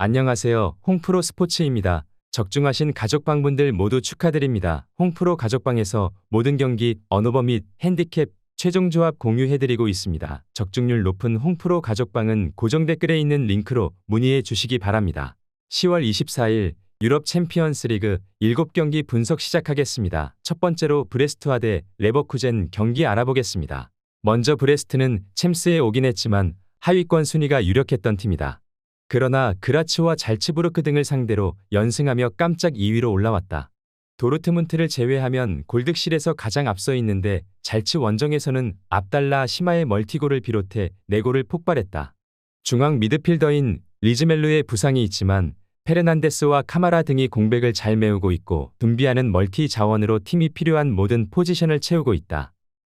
안녕하세요. 홍프로 스포츠입니다. 적중하신 가족방분들 모두 축하드립니다. 홍프로 가족방에서 모든 경기, 언어버 및 핸디캡, 최종 조합 공유해드리고 있습니다. 적중률 높은 홍프로 가족방은 고정 댓글에 있는 링크로 문의해 주시기 바랍니다. 10월 24일 유럽 챔피언스 리그 7경기 분석 시작하겠습니다. 첫 번째로 브레스트와 대 레버쿠젠 경기 알아보겠습니다. 먼저 브레스트는 챔스에 오긴 했지만 하위권 순위가 유력했던 팀이다. 그러나 그라츠와 잘츠부르크 등을 상대로 연승하며 깜짝 2위로 올라왔다. 도르트문트를 제외하면 골득실에서 가장 앞서 있는데 잘츠 원정에서는 압달라 시마의 멀티골을 비롯해 4골을 폭발했다. 중앙 미드필더인 리즈멜루의 부상이 있지만 페르난데스와 카마라 등이 공백을 잘 메우고 있고 둠비아는 멀티 자원으로 팀이 필요한 모든 포지션을 채우고 있다.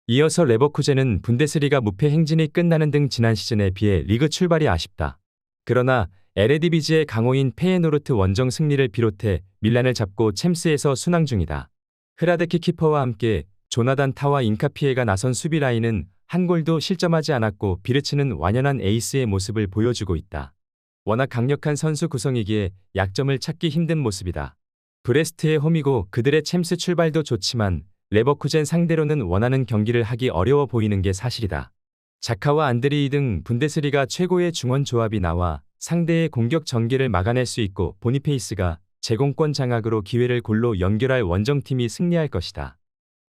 이어서 레버쿠젠은 분데스리가 무패 행진이 끝나는 등 지난 시즌에 비해 리그 출발이 아쉽다. 그러나 에레디비지의 강호인 페에노르트 원정 승리를 비롯해 밀란을 잡고 챔스에서 순항 중이다. 흐라데키 키퍼와 함께 조나단 타와 인카피에가 나선 수비 라인은 한 골도 실점하지 않았고 비르츠는 완연한 에이스의 모습을 보여주고 있다. 워낙 강력한 선수 구성이기에 약점을 찾기 힘든 모습이다. 브레스트의 홈이고 그들의 챔스 출발도 좋지만 레버쿠젠 상대로는 원하는 경기를 하기 어려워 보이는 게 사실이다. 자카와 안드리이 등 분데스리가 최고의 중원 조합이 나와 상대의 공격 전개를 막아낼 수 있고 보니페이스가 제공권 장악으로 기회를 골로 연결할 원정팀이 승리할 것이다.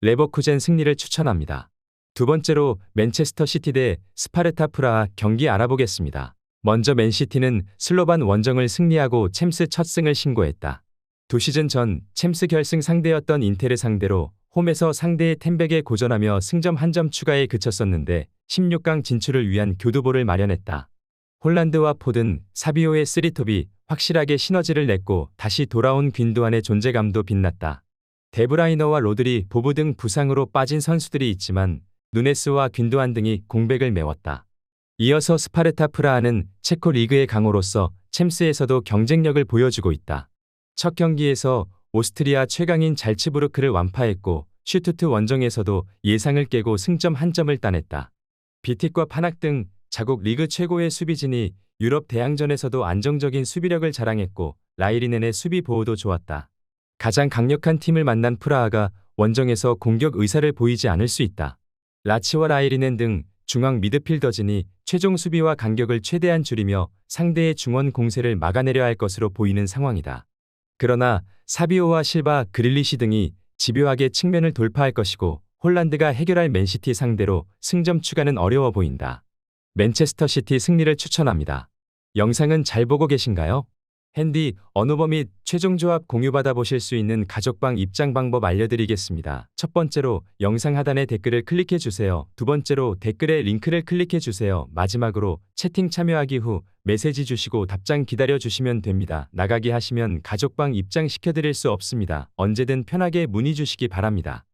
레버쿠젠 승리를 추천합니다. 두 번째로 맨체스터 시티 대 스파르타 프라하 경기 알아보겠습니다. 먼저 맨시티는 슬로반 원정을 승리하고 챔스 첫 승을 신고했다. 두 시즌 전 챔스 결승 상대였던 인테르 상대로 홈에서 상대의 템백에 고전하며 승점 한 점 추가에 그쳤었는데 16강 진출을 위한 교두보를 마련했다. 홀란드와 포든, 사비오의 쓰리톱이 확실하게 시너지를 냈고 다시 돌아온 균도안의 존재감도 빛났다. 데브라이너와 로드리, 보브 등 부상으로 빠진 선수들이 있지만 누네스와 균도안 등이 공백을 메웠다. 이어서 스파르타 프라하는 체코 리그의 강호로서 챔스에서도 경쟁력을 보여주고 있다. 첫 경기에서 오스트리아 최강인 잘츠부르크를 완파했고 슈투트 원정에서도 예상을 깨고 승점 한 점을 따냈다. 비틱과 파낙 등 자국 리그 최고의 수비진이 유럽 대항전에서도 안정적인 수비력을 자랑했고 라이리넨의 수비 보호도 좋았다. 가장 강력한 팀을 만난 프라하가 원정에서 공격 의사를 보이지 않을 수 있다. 라치와 라이리넨 등 중앙 미드필더진이 최종 수비와 간격을 최대한 줄이며 상대의 중원 공세를 막아내려 할 것으로 보이는 상황이다. 그러나 사비오와 실바, 그릴리시 등이 집요하게 측면을 돌파할 것이고 홀란드가 해결할 맨시티 상대로 승점 추가는 어려워 보인다. 맨체스터 시티 승리를 추천합니다. 영상은 잘 보고 계신가요? 핸디, 언어버 및 최종 조합 공유받아 보실 수 있는 가족방 입장 방법 알려드리겠습니다. 첫 번째로 영상 하단에 댓글을 클릭해 주세요. 두 번째로 댓글에 링크를 클릭해 주세요. 마지막으로 채팅 참여하기 후 메시지 주시고 답장 기다려 주시면 됩니다. 나가기 하시면 가족방 입장 시켜드릴 수 없습니다. 언제든 편하게 문의 주시기 바랍니다.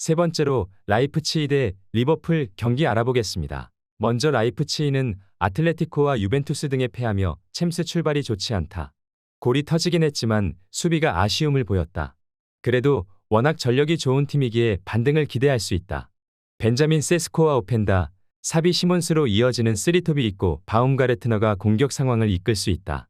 세 번째로 라이프치히 대 리버풀 경기 알아보겠습니다. 먼저 라이프치히는 아틀레티코와 유벤투스 등에 패하며 챔스 출발이 좋지 않다. 골이 터지긴 했지만 수비가 아쉬움을 보였다. 그래도 워낙 전력이 좋은 팀이기에 반등을 기대할 수 있다. 벤자민 세스코와 오펜다, 사비 시몬스로 이어지는 쓰리톱이 있고 바움가르트너가 공격 상황을 이끌 수 있다.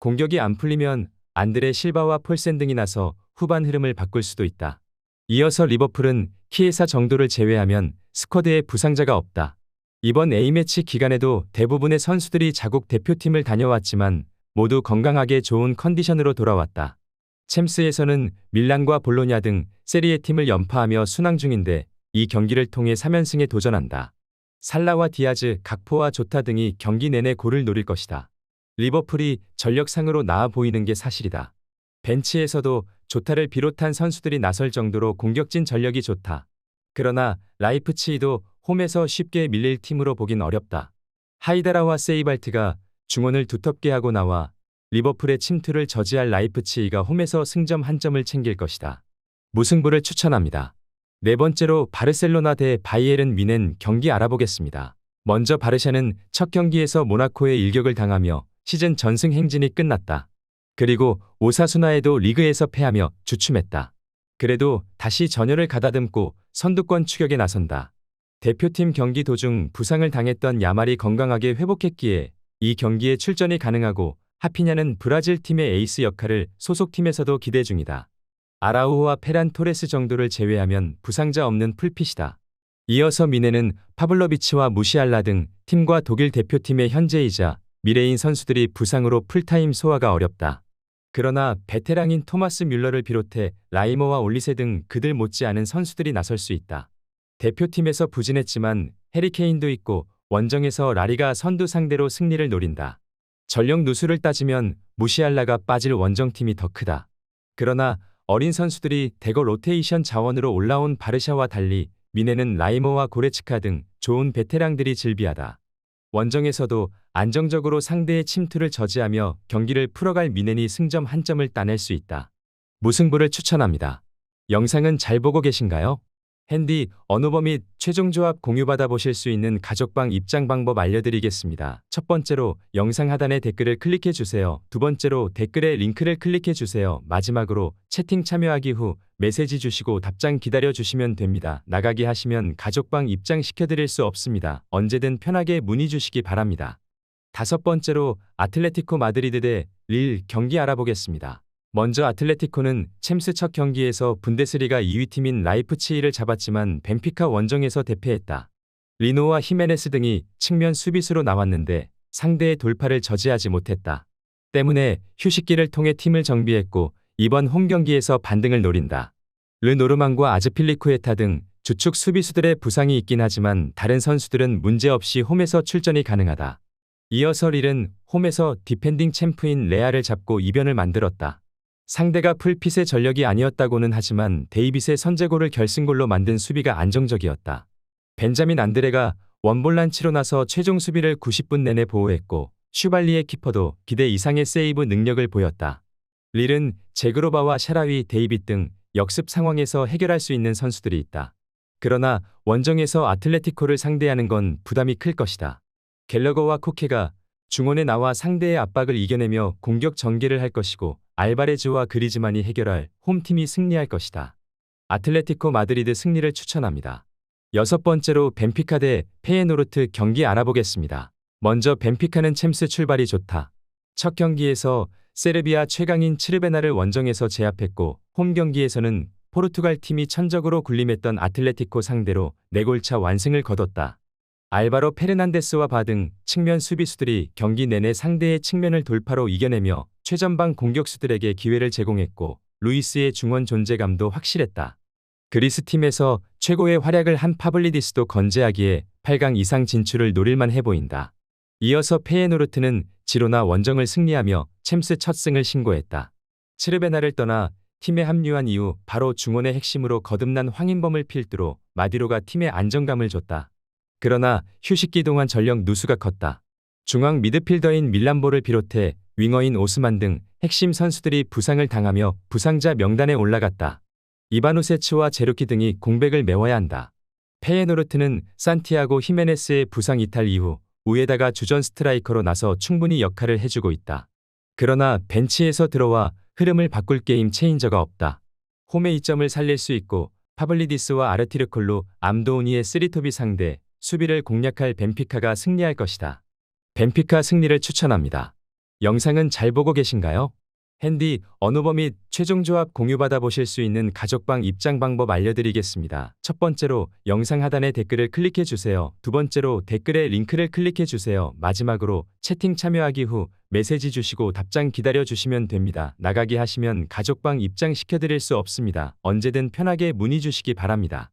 공격이 안 풀리면 안드레 실바와 폴센 등이 나서 후반 흐름을 바꿀 수도 있다. 이어서 리버풀은 키에사 정도를 제외하면 스쿼드에 부상자가 없다. 이번 A매치 기간에도 대부분의 선수들이 자국 대표팀을 다녀왔지만 모두 건강하게 좋은 컨디션으로 돌아왔다. 챔스에서는 밀란과 볼로냐 등 세리에 팀을 연파하며 순항 중인데 이 경기를 통해 3연승에 도전한다. 살라와 디아즈, 각포와 조타 등이 경기 내내 골을 노릴 것이다. 리버풀이 전력상으로 나아 보이는 게 사실이다. 벤치에서도 조타를 비롯한 선수들이 나설 정도로 공격진 전력이 좋다. 그러나 라이프치히도 홈에서 쉽게 밀릴 팀으로 보긴 어렵다. 하이다라와 세이발트가 중원을 두텁게 하고 나와 리버풀의 침투를 저지할 라이프치히가 홈에서 승점 한 점을 챙길 것이다. 무승부를 추천합니다. 네 번째로 바르셀로나 대 바이에른 미넨 경기 알아보겠습니다. 먼저 바르샤는 첫 경기에서 모나코의 일격을 당하며 시즌 전승 행진이 끝났다. 그리고 오사수나에도 리그에서 패하며 주춤했다. 그래도 다시 전열을 가다듬고 선두권 추격에 나선다. 대표팀 경기 도중 부상을 당했던 야말이 건강하게 회복했기에 이 경기에 출전이 가능하고 하피냐는 브라질 팀의 에이스 역할을 소속팀에서도 기대 중이다. 아라우호와 페란 토레스 정도를 제외하면 부상자 없는 풀핏이다. 이어서 미네는 파블로비치와 무시알라 등 팀과 독일 대표팀의 현재이자 미래인 선수들이 부상으로 풀타임 소화가 어렵다. 그러나 베테랑인 토마스 뮬러를 비롯해 라이머와 올리세 등 그들 못지않은 선수들이 나설 수 있다. 대표팀에서 부진했지만 해리케인도 있고 원정에서 라리가 선두 상대로 승리를 노린다. 전력 누수를 따지면 무시알라가 빠질 원정팀이 더 크다. 그러나 어린 선수들이 대거 로테이션 자원으로 올라온 바르샤와 달리 미네는 라이머와 고레츠카 등 좋은 베테랑들이 즐비하다. 원정에서도 안정적으로 상대의 침투를 저지하며 경기를 풀어갈 미넨이 승점 한 점을 따낼 수 있다. 무승부를 추천합니다. 영상은 잘 보고 계신가요? 핸디, 언어버 및 최종 조합 공유받아 보실 수 있는 가족방 입장 방법 알려드리겠습니다. 첫 번째로 영상 하단에 댓글을 클릭해 주세요. 두 번째로 댓글에 링크를 클릭해 주세요. 마지막으로 채팅 참여하기 후 메시지 주시고 답장 기다려 주시면 됩니다. 나가기 하시면 가족방 입장 시켜 드릴 수 없습니다. 언제든 편하게 문의 주시기 바랍니다. 다섯 번째로 아틀레티코 마드리드 대 릴 경기 알아보겠습니다. 먼저 아틀레티코는 챔스 첫 경기에서 분데스리가 2위 팀인 라이프치히를 잡았지만 벤피카 원정에서 대패했다. 리노와 히메네스 등이 측면 수비수로 나왔는데 상대의 돌파를 저지하지 못했다. 때문에 휴식기를 통해 팀을 정비했고 이번 홈 경기에서 반등을 노린다. 르노르망과 아즈필리쿠에타 등 주축 수비수들의 부상이 있긴 하지만 다른 선수들은 문제없이 홈에서 출전이 가능하다. 이어서 릴은 홈에서 디펜딩 챔프인 레아를 잡고 이변을 만들었다. 상대가 풀핏의 전력이 아니었다고는 하지만 데이빗의 선제골을 결승골로 만든 수비가 안정적이었다. 벤자민 안드레가 원볼란치로 나서 최종 수비를 90분 내내 보호했고 슈발리의 키퍼도 기대 이상의 세이브 능력을 보였다. 릴은 제그로바와 샤라위, 데이빗 등 역습 상황에서 해결할 수 있는 선수들이 있다. 그러나 원정에서 아틀레티코를 상대하는 건 부담이 클 것이다. 갤러거와 코케가 중원에 나와 상대의 압박을 이겨내며 공격 전개를 할 것이고 알바레즈와 그리즈만이 해결할 홈팀이 승리할 것이다. 아틀레티코 마드리드 승리를 추천합니다. 여섯 번째로 벤피카 대 페예노르트 경기 알아보겠습니다. 먼저 벤피카는 챔스 출발이 좋다. 첫 경기에서 세르비아 최강인 치르베나를 원정에서 제압했고 홈 경기에서는 포르투갈 팀이 천적으로 군림했던 아틀레티코 상대로 4골차 완승을 거뒀다. 알바로 페르난데스와 바 등 측면 수비수들이 경기 내내 상대의 측면을 돌파로 이겨내며 최전방 공격수들에게 기회를 제공했고 루이스의 중원 존재감도 확실했다. 그리스 팀에서 최고의 활약을 한 파블리디스도 건재하기에 8강 이상 진출을 노릴만 해 보인다. 이어서 페예노르트는 지로나 원정을 승리하며 챔스 첫 승을 신고했다. 치르베나를 떠나 팀에 합류한 이후 바로 중원의 핵심으로 거듭난 황인범을 필두로 마디로가 팀에 안정감을 줬다. 그러나 휴식기 동안 전력 누수가 컸다. 중앙 미드필더인 밀란보를 비롯해 윙어인 오스만 등 핵심 선수들이 부상을 당하며 부상자 명단에 올라갔다. 이바누세츠와 제루키 등이 공백을 메워야 한다. 페예노르트는 산티아고 히메네스의 부상 이탈 이후 우에다가 주전 스트라이커로 나서 충분히 역할을 해주고 있다. 그러나 벤치에서 들어와 흐름을 바꿀 게임 체인저가 없다. 홈의 이점을 살릴 수 있고 파블리디스와 아르티르콜로 암도우니의 쓰리톱이 상대 수비를 공략할 벤피카가 승리할 것이다. 벤피카 승리를 추천합니다. 영상은 잘 보고 계신가요? 핸디, 언어버 및 최종 조합 공유받아 보실 수 있는 가족방 입장 방법 알려드리겠습니다. 첫 번째로 영상 하단에 댓글을 클릭해 주세요. 두 번째로 댓글에 링크를 클릭해 주세요. 마지막으로 채팅 참여하기 후 메시지 주시고 답장 기다려 주시면 됩니다. 나가기 하시면 가족방 입장 시켜드릴 수 없습니다. 언제든 편하게 문의 주시기 바랍니다.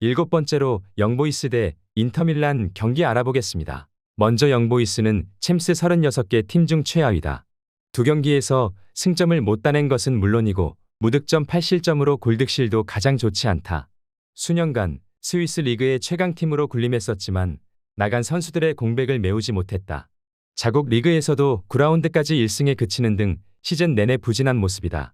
일곱 번째로 영보이스 대 인터밀란 경기 알아보겠습니다. 먼저 영보이스는 챔스 36개 팀 중 최하위다. 두 경기에서 승점을 못 따낸 것은 물론이고 무득점 8실점으로 골득실도 가장 좋지 않다. 수년간 스위스 리그의 최강팀으로 군림했었지만 나간 선수들의 공백을 메우지 못했다. 자국 리그에서도 9라운드까지 1승에 그치는 등 시즌 내내 부진한 모습이다.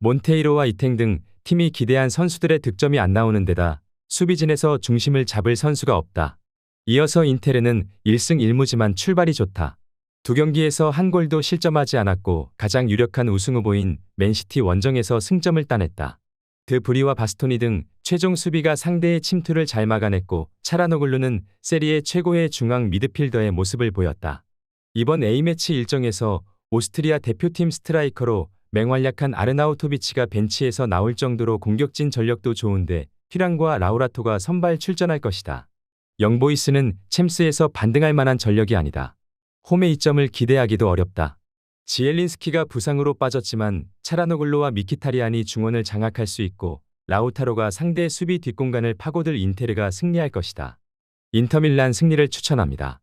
몬테이로와 이탱 등 팀이 기대한 선수들의 득점이 안 나오는 데다 수비진에서 중심을 잡을 선수가 없다. 이어서 인테르는 1승 1무지만 출발이 좋다. 두 경기에서 한 골도 실점하지 않았고 가장 유력한 우승 후보인 맨시티 원정에서 승점을 따냈다. 드 브리와 바스토니 등 최종 수비가 상대의 침투를 잘 막아냈고 차라노글루는 세리의 최고의 중앙 미드필더의 모습을 보였다. 이번 A매치 일정에서 오스트리아 대표팀 스트라이커로 맹활약한 아르나우토비치가 벤치에서 나올 정도로 공격진 전력도 좋은데 휘랑과 라우라토가 선발 출전할 것이다. 영보이스는 챔스에서 반등할 만한 전력이 아니다. 홈의 이점을 기대하기도 어렵다. 지엘린스키가 부상으로 빠졌지만 차라노글로와 미키타리안이 중원을 장악할 수 있고 라우타로가 상대 수비 뒷공간을 파고들 인테르가 승리할 것이다. 인터밀란 승리를 추천합니다.